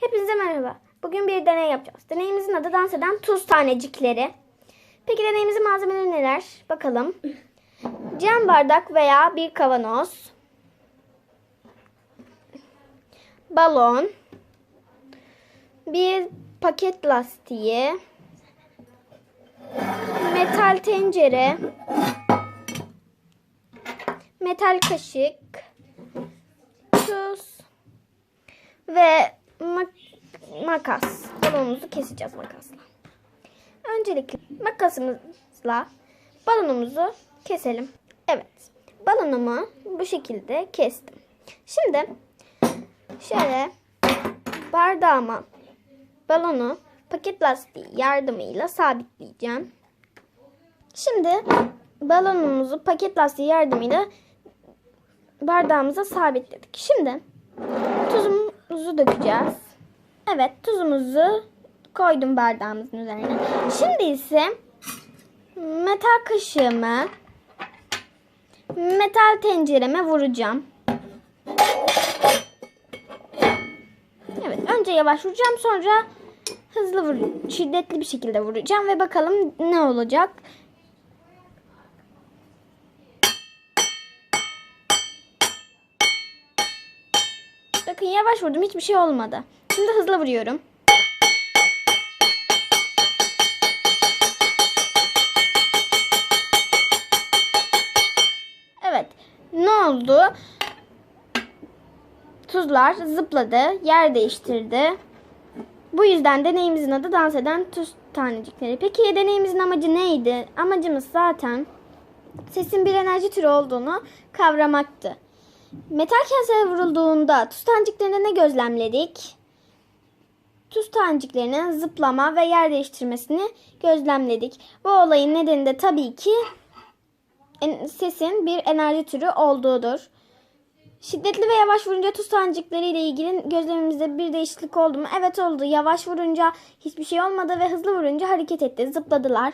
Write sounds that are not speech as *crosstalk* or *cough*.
Hepinize merhaba. Bugün bir deney yapacağız. Deneyimizin adı dans eden tuz tanecikleri. Peki deneyimizin malzemeleri neler? Bakalım. *laughs* Cam bardak veya bir kavanoz. Balon. Bir paket lastiği. Metal tencere. Metal kaşık. Tuz. Ve mak- makas. Balonumuzu keseceğiz makasla. Öncelikle makasımızla balonumuzu keselim. Evet. Balonumu bu şekilde kestim. Şimdi şöyle bardağıma balonu paket lastiği yardımıyla sabitleyeceğim. Şimdi balonumuzu paket lastiği yardımıyla bardağımıza sabitledik. Şimdi tuzumuzu dökeceğiz. Evet tuzumuzu koydum bardağımızın üzerine. Şimdi ise metal kaşığımı metal tencereme vuracağım. Evet önce yavaş vuracağım sonra hızlı vur şiddetli bir şekilde vuracağım ve bakalım ne olacak. Bakın yavaş vurdum hiçbir şey olmadı. Şimdi hızlı vuruyorum. Evet. Ne oldu? Tuzlar zıpladı, yer değiştirdi. Bu yüzden deneyimizin adı dans eden tuz tanecikleri. Peki deneyimizin amacı neydi? Amacımız zaten sesin bir enerji türü olduğunu kavramaktı. Metal kaseye vurulduğunda tuz taneciklerinde ne gözlemledik? Tuz taneciklerinin zıplama ve yer değiştirmesini gözlemledik. Bu olayın nedeni de tabii ki sesin bir enerji türü olduğudur. Şiddetli ve yavaş vurunca tuz tanecikleri ile ilgili gözlemimizde bir değişiklik oldu mu? Evet oldu. Yavaş vurunca hiçbir şey olmadı ve hızlı vurunca hareket etti. Zıpladılar.